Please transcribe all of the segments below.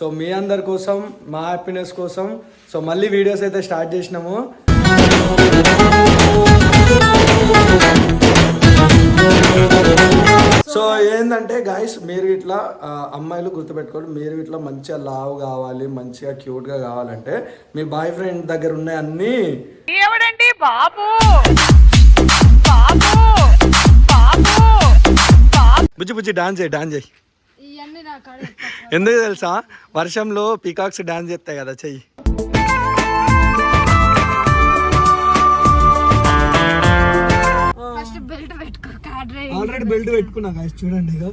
So మీ అందరి కోసం మా హ్యాపీనెస్ కోసం. సో మళ్ళీ వీడియోస్ అయితే స్టార్ట్ చేసినాము. సో ఏంటంటే గాయస్ మీరు ఇట్లా అమ్మాయిలు గుర్తుపెట్టుకోండి మీరు ఇట్లా మంచిగా లావ్ కావాలి మంచిగా క్యూట్గా కావాలంటే మీ బాయ్ ఫ్రెండ్ దగ్గర ఉన్న అన్నీ బాబు! బుజ్జి బుజ్జి డాన్స్ చేయి డాన్స్ చేయి. ఎందుకు తెలుసా? వర్షంలో పీకాక్స్ డాన్స్ చేస్తాయి కదా చెయ్యి. ఆల్రెడీ బెల్ట్ పెట్టుకున్నా గాయస్ చూడండి ఇక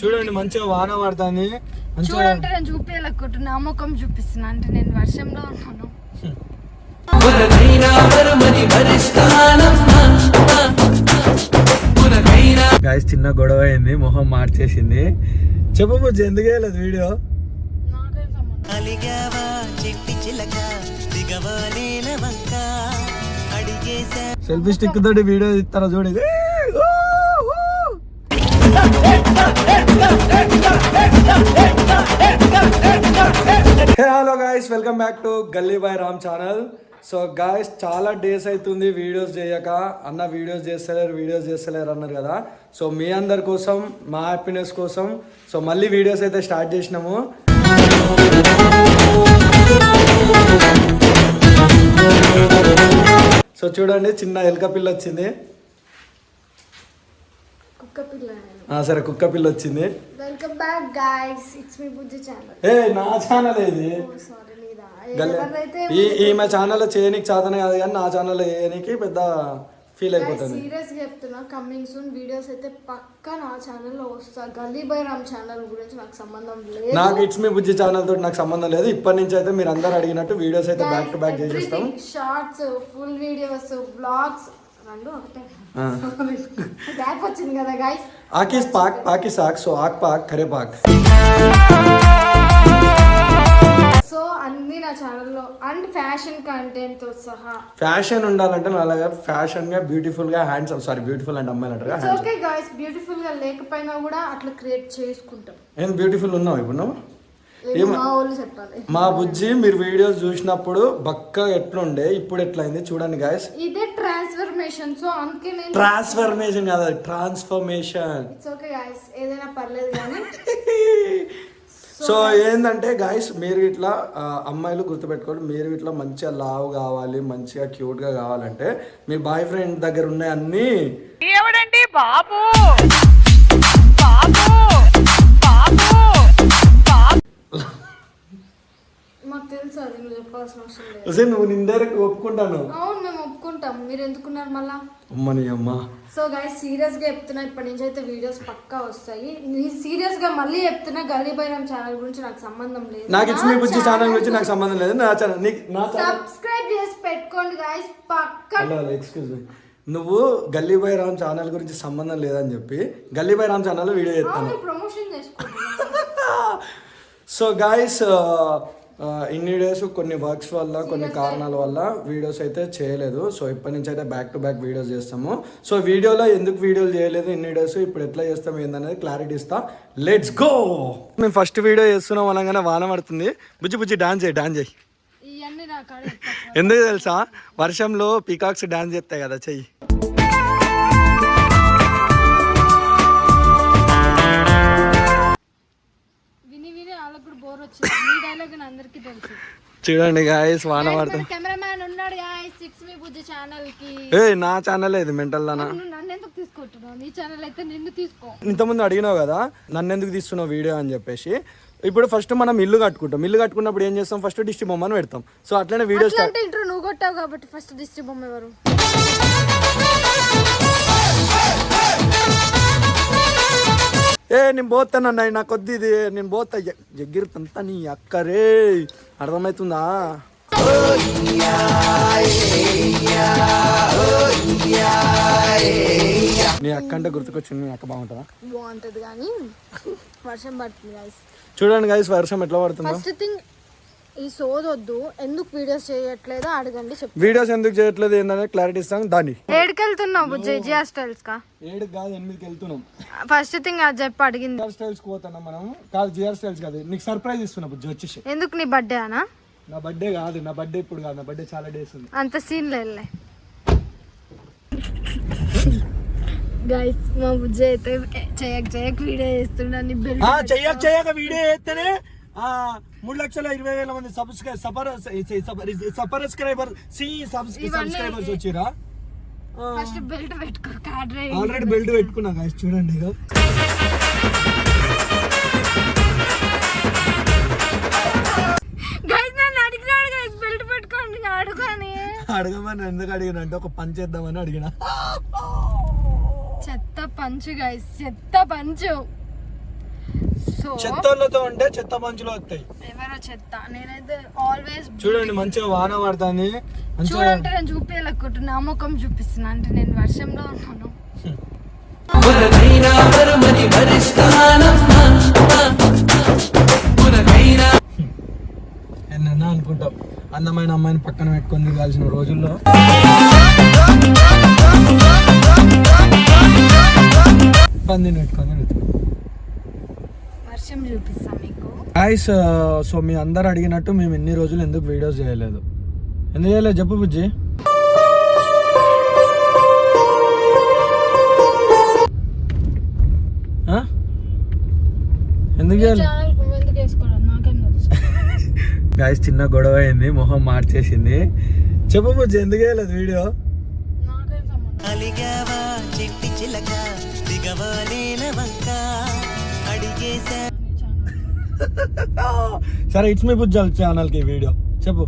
చూడండి మంచిగా వాన పడుతుంది. చూడంటే నేను చూపించాలనుకుంటున్నా ముఖం చూపిస్తున్నా. అంటే నేను వర్షంలో ఉన్నాను. గాయస్ చిన్న గొడవ అయింది మొహం మార్చేసింది. చెప్పు బుజ్జి ఎందుకు వేయలేదు వీడియో? నాకే సంబంధం అలిగావా చెట్టి చిలక దిగవా నేల వంక. అడిగేశా సెల్ఫీ స్టిక్ తోటి వీడియో ఇస్తారా చూడు. Hello guys welcome back to Gully boy Ram channel so guys చాలా డేస్ అవుతుంది వీడియోస్ చేయక. అన్న వీడియోస్ చేస్తలేరు వీడియోస్ చేస్తలేరు అన్నారు కదా. సో మీ అందరి కోసం మా హ్యాపీనెస్ కోసం. సో మళ్ళీ వీడియోస్ అయితే స్టార్ట్ చేసినాము. సో చూడండి చిన్న ఎలక పిల్ల వచ్చింది. సరే కుక్క పిల్ల వచ్చింది. ఏ నా ఛానల్ ఇది ఈ ఈమె ఛానల్ చేయనీకి చాతనే కాదు కానీ నా ఛానల్ చేయనీకి పెద్ద ఫీల్ అయిపోతుంది. సీరియస్గా చెప్తున్నా కమింగ్ సూన్ వీడియోస్ అయితే పక్కా నా ఛానల్లో వస్తా. గల్లీ బై రామ్ ఛానల్ గురించి నాకు సంబంధం లేదు. నాకు ఇట్స్ మీ బుజ్జి ఛానల్ తోటి నాకు సంబంధం లేదు. ఇప్పటి నుంచి అయితే మీరు అందరు అడిగినట్టు వీడియోస్ అయితే బ్యాక్ టు బ్యాక్ చేసేస్తాం. షార్ట్స్ ఫుల్ వీడియోస్ బ్లాగ్స్ రెండు ఒకటే. ఆ. గ్యాప్ వచ్చింది కదా గాయస్ ఆకిస్ పాక్ పాకి సాక్ సో ఆక్ పాక్ కరే పాక్. ఫ్యాషన్ కంటెంట్తో సహా. ఫ్యాషన్ ఉండాలంటే నాలాగా ఫ్యాషన్గా బ్యూటిఫుల్గా హ్యాండ్సమ్ సారీ బ్యూటిఫుల్ అంటే అమ్మాయిలు అంటారు ఓకే గాయస్ బ్యూటిఫుల్గా లేకపోయినా కూడా అట్లా క్రియేట్ చేసుకుంటాం. ఏం బ్యూటిఫుల్ ఉన్నావు ఇప్పుడు నువ్వు? మా బుజ్జి మీరు వీడియోస్ చూసినప్పుడు బక్క ఎట్లుండే ఇప్పుడు ఎట్లయింది చూడండి గాయస్ ఇదే ట్రాన్స్ఫర్మేషన్ సో అందుకే నేను ట్రాన్స్ఫర్మేషన్ కాదు ట్రాన్స్ఫర్మేషన్ ఇట్స్ ఓకే గాయస్ ఏదైనా పర్లేదు కానీ. సో ఏంటంటే గాయస్ మీరు ఇట్లా అమ్మాయిలు గుర్తుపెట్టుకోండి మీరు ఇట్లా మంచిగా లావ్ కావాలి మంచిగా క్యూట్గా కావాలంటే మీ బాయ్ ఫ్రెండ్ దగ్గర ఉన్న అన్నీ ఎవడండి? బాబు బాబు! బాబు! మాకు తెలుసు అది నువ్వు చెప్పాల్సిన అవసరం లేదు. అసలు నువ్వు ఇండైరెక్ట్ ఒప్పుకుంటాను అవును మేము ఒప్పుకుంటాం. మీరు ఎందుకున్నారు మళ్ళా? అమ్మని అమ్మ. సో గాయస్ సీరియస్గా చెప్తున్నా ఇప్పటి నుంచి అయితే వీడియోస్ పక్కా వస్తాయి. సీరియస్గా మళ్ళీ చెప్తున్నా గల్లీ బైరం ఛానల్ గురించి నాకు సంబంధం లేదు. నాకు ఇచ్చి మీ బుజ్జి ఛానల్ గురించి నాకు సంబంధం లేదు. నా ఛానల్ నీకు నా సబ్స్క్రైబ్ చేసి పెట్టుకోండి గాయస్ పక్కా. ఎక్స్క్యూజ్ మీ నువ్వు గల్లీ రామ్ ఛానల్ గురించి సంబంధం లేదని చెప్పి గల్లీ రామ్ ఛానల్ వీడియో చేస్తాను. ప్రమోషన్ చేసుకుంటున్నా సో గాయస్ ఇన్ని డేస్ కొన్ని వర్క్స్ వల్ల కొన్ని కారణాల వల్ల వీడియోస్ అయితే చేయలేదు. సో ఇప్పటి నుంచి అయితే బ్యాక్ టు బ్యాక్ వీడియోస్ చేస్తాము. సో వీడియోలో ఎందుకు వీడియోలు చేయలేదు? ఇన్ని డేస్ ఇప్పుడు ఎట్లా చేస్తాం ఏందనేది క్లారిటీ ఇస్తా. లెట్స్ గో మేము ఫస్ట్ వీడియో చేస్తున్నాం అనగానే వాన పడుతుంది. బుజ్జి బుజ్జి డాన్స్ చేయి డాన్స్ చేయి. ఎందుకు తెలుసా? వర్షంలో పీకాక్స్ డాన్స్ చేస్తాయి కదా చెయ్యి. డైలాగ్ అందరికీ తెలుసు. చూడండి గాయస్ వాన పడుతుంది. కెమెరామ్యాన్ ఉన్నాడు గాయస్ సిక్స్ మీ బుజ్జి ఛానల్కి. ఏ నా ఛానల్ ఇది మెంటల్ దానా నన్ను ఎందుకు తీసుకుంటున్నావు? నీ ఛానల్ అయితే నిన్ను తీసుకో. ఇంతకుముందు అడిగినావు కదా నన్ను ఎందుకు తీస్తున్నావు వీడియో అని చెప్పేసి. ఇప్పుడు ఫస్ట్ మనం ఇల్లు కట్టుకుంటాం. ఇల్లు కట్టుకున్నప్పుడు ఏం చేస్తాం? ఫస్ట్ డిస్ట్రిక్ట్ బొమ్మను పెడతాం. సో అట్లనే వీడియో ఇంట్రో నువ్వు కొట్టావు కాబట్టి ఫస్ట్ డిస్ట్రిక్ట్ బొమ్మ ఎవరు? ఏ నేను పోతాను అన్న నా కొద్ది ఇది. నేను పోతా. ఎగ్గిరుతంతా నీ అక్కరే అర్థమవుతుందా నీ అక్క అంటే గుర్తుకొచ్చింది నీ అక్క బాగుంటుందా? బాగుంటది కానీ వర్షం పడుతుంది గాయస్ చూడండి గైస్ వర్షం ఎట్లా పడుతుందో. ఫస్ట్ థింగ్ ఈ సోదొద్దు ఎందుకు వీడియోస్ చేయట్లేదో అడగండి చెప్పు వీడియోస్ ఎందుకు చేయట్లేదు ఏంటనే క్లారిటీ ఇస్తాను దాన్ని. ఏడుకెళ్తున్నావు బుజ్జి జియా స్టైల్స్ కా? ఏడు కాదు ఎనిమిదికి వెళ్తున్నాం. ఫస్ట్ థింగ్ అది చెప్పు అడిగింది. జిఆర్ స్టైల్స్ పోతున్నాం మనం. కాదు జిఆర్ స్టైల్స్ కాదు. నీకు సర్ప్రైజ్ ఇస్తున్నా బుజ్జి వచ్చేసి. ఎందుకు నీ బర్త్డే అనా? నా బర్త్డే కాదు నా బర్త్డే ఇప్పుడు కాదు నా బర్త్డే చాలా డేస్ ఉంది. అంత సీన్ లేదులే గైస్ మా బుజ్జి అయితే చేయక చేయక వీడియో చేస్తున్నాను చెయ్యక చెయ్యక వీడియో చేస్తేనే మూడు లక్షల ఇరవై వేల మంది సబ్స్క్రై సపర్ సబ్స్క్రైబర్ సి సబ్స్క్రైబర్స్ వచ్చిరా? ఫస్ట్ బెల్ట్ పెట్టుకో కార్ డ్రైవింగ్ ఆల్రెడీ బెల్ట్ పెట్టుకున్నా guys, చూడండి నన్ను అడిగినాడు గైస్ బెల్ట్ పెట్టుకోండి అడుగుని. అడగమని ఎందుకు అడిగిన అంటే ఒక పని చేద్దామని అడిగిన. చెత్త పంచు గైస్ చెత్త పంచు చెత్తలతో ఉంటే చెత్త మంచులు వస్తాయి. ఎవరో చెత్త. నేనైతే ఆల్వేస్ చూడండి మంచిగా వాన పడుతుంది. చూడంటే నేను చూపించాలనుకుంటున్నా ముఖం చూపిస్తున్నా. అంటే నేను వర్షంలో ఉన్నాను. ఎన్నన్నా అనుకుంటాం. అందమైన అమ్మాయిని పక్కన పెట్టుకొని తిరగాల్సిన రోజుల్లో. పందిని పెట్టుకొని తిరుగుతాం వర్షం చూపిస్తా మీకు గాయస్ సో మీ అందరు అడిగినట్టు మేము ఎన్ని రోజులు ఎందుకు వీడియోస్ చేయలేదు? ఎందుకు చేయలేదు? చెప్పు బుజ్జి? ఎందుకు చేయలేదు? ఛానల్ ఎందుకు వేసుకోవడం నాకేం తెలుసు. గాయస్ చిన్న గొడవ అయింది మొహం మార్చేసింది. చెప్పు బుజ్జి ఎందుకు చేయలేదు వీడియో నాకేం సంబంధం? అలిగావా చెట్టి చిలక దిగవా నేల వంక అడిగేశా సరే ఇట్స్ మీ బుజ్జాల్ ఛానల్కి వీడియో చెప్పు.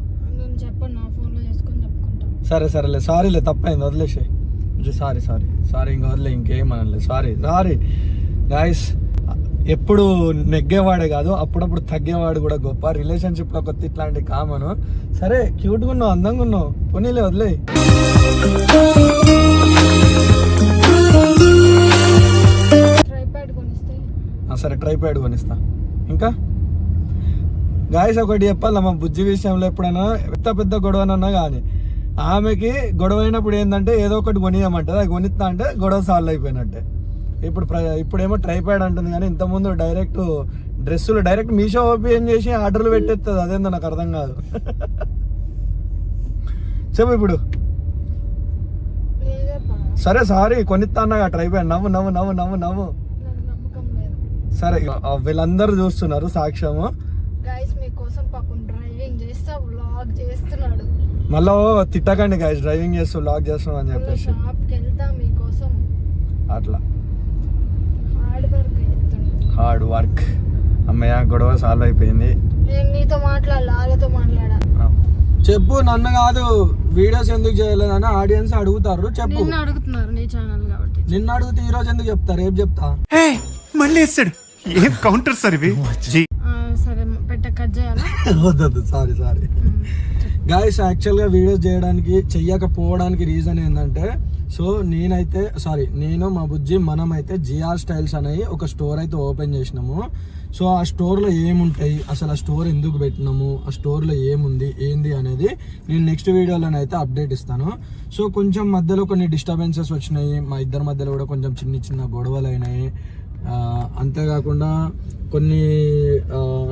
సరే సరేలే. సారీలే తప్పైంది వదిలేసే సారీ సారీ సారీ ఇంకా వదిలే ఇంకేం అనలే సారీ సారీ గాయస్ ఎప్పుడు నెగ్గేవాడే కాదు అప్పుడప్పుడు తగ్గేవాడు కూడా గొప్ప. రిలేషన్షిప్లో కొత్త ఇట్లాంటి కామన్ సరే క్యూట్గా ఉన్నావు అందంగా ఉన్నావు. పోనీలే వదిలే ట్రైప్యాడ్ సరే ట్రైపాడ్ కొనిస్తా. ఇంకా? గాయస్ ఒకటి చెప్పాలి మా బుజ్జి విషయంలో ఎప్పుడైనా పెద్ద పెద్ద గొడవనన్నా కానీ ఆమెకి గొడవ అయినప్పుడు ఏంటంటే ఏదో ఒకటి కొనియమంటది. అది కొనిస్తా అంటే గొడవ సాల్వ్ అయిపోయినట్టే. ఇప్పుడు ఇప్పుడేమో ట్రైపాడ్ అంటుంది కానీ ఇంతకుముందు డైరెక్ట్ డ్రెస్సులు డైరెక్ట్ మీషో ఓపెన్ చేసి ఆర్డర్లు పెట్టేస్తుంది అదేందో నాకు అర్థం కాదు. చెప్పు ఇప్పుడు. సరే సారీ కొనిస్తా అన్నగా ట్రైపాడ్ నవ్వు నవ్వు నవ్వు నవ్వు నవ్వు. సరే వీళ్ళందరూ చూస్తున్నారు సాక్ష్యము. గైస్ మీకోసం పాపం డ్రైవింగ్ చేస్తా వ్లాగ్ చేస్తున్నాడు. మళ్ళీ తిట్టకండి గాయస్ డ్రైవింగ్ చేస్తూ లాక్ చేస్తాం అని చెప్పేసి. షాప్కి వెళ్తా మీకోసం. అట్లా. హార్డ్ వర్క్ చేస్తుండు హార్డ్ వర్క్ అమ్మయ్య గొడవ సాల్వ్ అయిపోయింది. నేను నీతో మాట్లాడాలి? వాళ్ళతో మాట్లాడా? చెప్పు నన్ను కాదు వీడియోస్ ఎందుకు చేయలేదని ఆడియన్స్ అడుగుతారు చెప్పు. నిన్ను అడుగుతున్నారు నీ ఛానల్ కాబట్టి. నిన్ను అడిగితే ఈ రోజు ఎందుకు చెప్తా రేపు చెప్తా. మళ్ళీ వేస్తాడు ఏం కౌంటర్ సార్ ఇవి? సరే పెట్ట కట్ చేయాలా? వద్దొద్దు సారీ సారీ గాయస్ యాక్చువల్గా వీడియోస్ చేయడానికి చెయ్యకపోవడానికి రీజన్ ఏంటంటే సో నేనైతే సారీ నేను మా బుజ్జి మనం అయితే జిఆర్ స్టైల్స్ అనేవి ఒక స్టోర్ అయితే ఓపెన్ చేసినాము. సో ఆ స్టోర్లో ఏముంటాయి? అసలు ఆ స్టోర్ ఎందుకు పెట్టినాము? ఆ స్టోర్లో ఏముంది? ఏంది అనేది నేను నెక్స్ట్ వీడియోలోనైతే అప్డేట్ ఇస్తాను. సో కొంచెం మధ్యలో కొన్ని డిస్టర్బెన్సెస్ వచ్చినాయి. మా ఇద్దరి మధ్యలో కూడా కొంచెం చిన్న చిన్న గొడవలు అయినాయి అంతేకాకుండా కొన్ని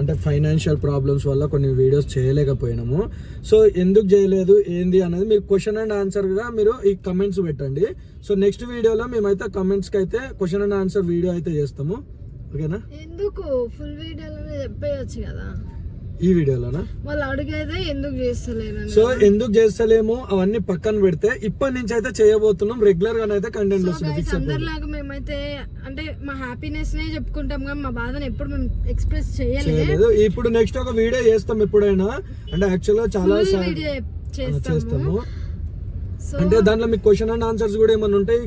అంటే ఫైనాన్షియల్ ప్రాబ్లమ్స్ వల్ల కొన్ని వీడియోస్ చేయలేకపోయినాము. సో ఎందుకు చేయలేదు ఏంది అనేది మీరు క్వశ్చన్ అండ్ ఆన్సర్గా మీరు ఈ కమెంట్స్ పెట్టండి. సో నెక్స్ట్ వీడియోలో మేమైతే కమెంట్స్కి అయితే క్వశ్చన్ అండ్ ఆన్సర్ వీడియో అయితే చేస్తాము. ఓకేనా ఎందుకు? ఫుల్ వీడియోలో చెప్పేయచ్చు కదా. ఈ వీడియోలోనా? వాళ్ళు అడిగేదే ఎందుకు చేస్తలేరు సో ఎందుకు చేస్తలేము అవన్నీ పక్కన పెడితే ఇప్పటి నుంచి అయితే చేయబోతున్నాం. రెగ్యులర్ గానే అయితే కంటెంట్ వస్తుంది. అందరిలాగా మేమైతే అంటే మా హ్యాపీనెస్ నే చెప్పుకుంటాం కానీ మా బాధను ఎప్పుడు మేము ఎక్స్ప్రెస్ చేయలేదు. ఇప్పుడు నెక్స్ట్ ఒక వీడియో చేస్తాం ఎప్పుడైనా. అంటే చాలా sad- వీడియో ఆ, చేస్తాము. అంటే దాంట్లో మీకు క్వశ్చన్ అండ్ ఆన్సర్స్ కూడా ఏమైనా ఉంటాయి?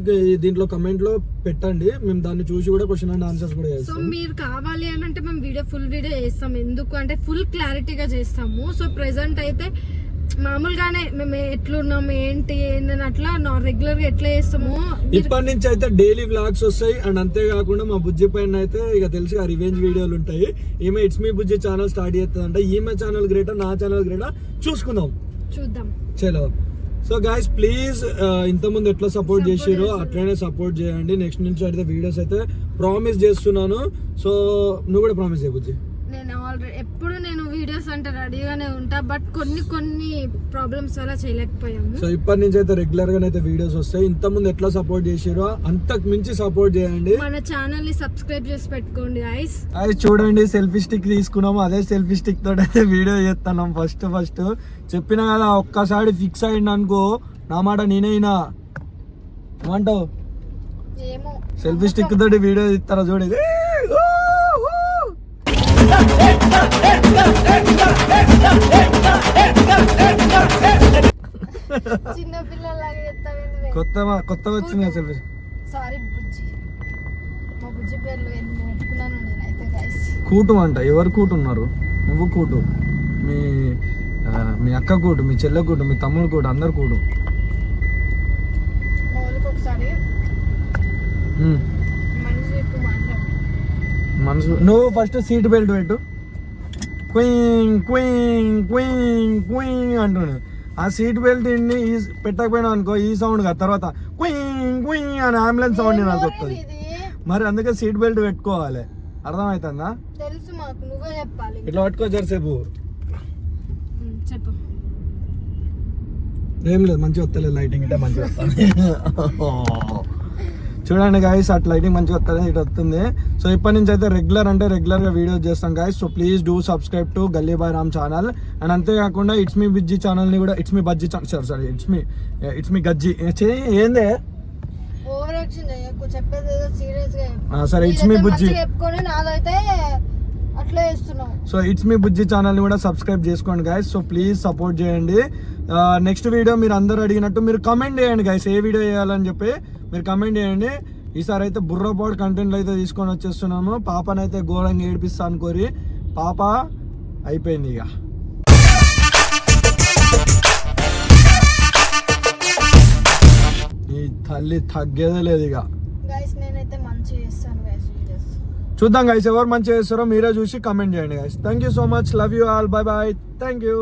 దీంట్లో కమెంట్లో పెట్టండి. మేము దాన్ని చూసి కూడా క్వశ్చన్ అండ్ ఆన్సర్స్ కూడా సో మీరు కావాలి అని అంటే మేము వీడియో ఫుల్ వీడియో చేస్తాం. ఎందుకు అంటే ఫుల్ క్లారిటీగా చేస్తాము. సో ప్రెసెంట్ అయితే మామూలుగానే మేము ఎట్లున్నాం ఏంటి ఏందని అట్లా రెగ్యులర్గా ఎట్లా చేస్తాము ఇప్పటి నుంచి అయితే డైలీ వ్లాగ్స్ వస్తాయి. అండ్ అంతేకాకుండా మా బుజ్జి పైన అయితే ఇక తెలుసు రివెంజ్ వీడియోలు ఉంటాయి. ఈమె it's me Bujji channel start చేస్తుందంటే. ఈమె ఛానల్ గ్రేటా నా ఛానల్ గ్రేటా చూసుకుందాం. చూద్దాం. చలో. సో గాయస్ ప్లీజ్ ఇంతకుముందు ఎట్లా సపోర్ట్ చేసిరో అట్లనే సపోర్ట్ చేయండి. నెక్స్ట్ నుంచి అయితే వీడియోస్ అయితే ప్రామిస్ చేస్తున్నాను. సో నువ్వు కూడా ప్రామిస్ చేయ బుజ్జి. నేను ఆల్రెడీ ఎప్పుడు నేను వీడియోస్ అంటే రెడీగానే ఉంటా బట్ కొన్ని కొన్ని ప్రాబ్లమ్స్ వల్ల చేయలేకపోయాము. సో ఇప్పటి నుంచి అయితే రెగ్యులర్గా అయితే వీడియోస్ వస్తాయి. ఇంతకుముందు ఎట్లా సపోర్ట్ చేసిరో అంతకు మించి సపోర్ట్ చేయండి. మన ఛానల్ని సబ్స్క్రైబ్ చేసి పెట్టుకోండి ఐస్ అది చూడండి సెల్ఫీ స్టిక్ తీసుకున్నాము. అదే సెల్ఫీ స్టిక్ తోటి అయితే వీడియో చేస్తున్నాం. ఫస్ట్ ఫస్ట్ చెప్పిన కదా ఒక్కసారి ఫిక్స్ అయ్యింది అనుకో నా మాట నేనైనా ఏమంటావు? ఏమో. సెల్ఫీ స్టిక్ తోటి వీడియో తీస్తారా చూడు. చిన్న పిల్లలాగా చెప్తావేంది కొత్త కొత్తగా వచ్చింది సెల్ఫీ సారీ బుజ్జి. మా బుజ్జి పేర్లు ఎన్ని ఒప్పుకున్నాను నేనైతే గైస్ కూటు అంట. ఎవరు కూటు ఉన్నారు? నువ్వు కూటు. మీ మీ అక్క కూటు మీ చెల్లె కూటు మీ తమ్ముడు కూటు అందరు కూటు ఒకసారి. మనసు. నువ్వు ఫస్ట్ సీట్ బెల్ట్ పెట్టు. క్వీన్ క్వీన్ క్వీన్ క్వీన్ అంటున్నాడు ఆ సీట్ బెల్ట్ ఇన్ని ఈ పెట్టకపోయినా అనుకో ఈ సౌండ్ కాదు. తర్వాత క్వీన్ క్వీన్ అని అంబులెన్స్ సౌండ్ నాకు వస్తుంది. మరి అందుకే సీట్ బెల్ట్ పెట్టుకోవాలి. అర్థమవుతుందా? తెలుసు మాకు నువ్వే చెప్పాలి. ఇట్లా పట్టుకో జరసేపు. చెప్పు. ఏం లేదు మంచిగా వస్తలేదు లైటింగ్ ఇట్లా మంచిగా వస్తుంది. చూడండి గాయస్ అట్ లైటింగ్ మంచిగా వస్తుంది ఇటు వస్తుంది. సో ఇప్పటి నుంచి అయితే రెగ్యులర్ అంటే రెగ్యులర్గా వీడియోస్ చేస్తాం guys so please do subscribe to Gully boy Ram channel and అంతేకాకుండా ఇట్స్ మీ బిజ్జి ఛానల్ని కూడా it's me Bajji sorry sorry it's me it's me Gajji ఏందే? సరే ఇట్స్ మీ బుజ్జి అట్లా సో ఇట్స్ మీ బుజ్జి ఛానల్ని కూడా సబ్స్క్రైబ్ చేసుకోండి గాయస్ సో ప్లీజ్ సపోర్ట్ చేయండి. నెక్స్ట్ వీడియో మీరు అందరూ అడిగినట్టు మీరు కమెంట్ చేయండి గాయస్ ఏ వీడియో చేయాలని చెప్పి. మీరు కమెంట్ చేయండి. ఈసారి అయితే బుర్రపాడు కంటెంట్లు అయితే తీసుకొని వచ్చేస్తున్నాము. పాపనైతే ఘోరంగా ఏడిపిస్తా అనుకోరి. పాప అయిపోయింది ఇక. ఈ తల్లి తగ్గేదే లేదు ఇక. చూద్దాం గైస్ ఎవరు మంచిగా చేస్తారో మీరే చూసి కమెంట్ చేయండి guys thank you so much love you all bye bye thank you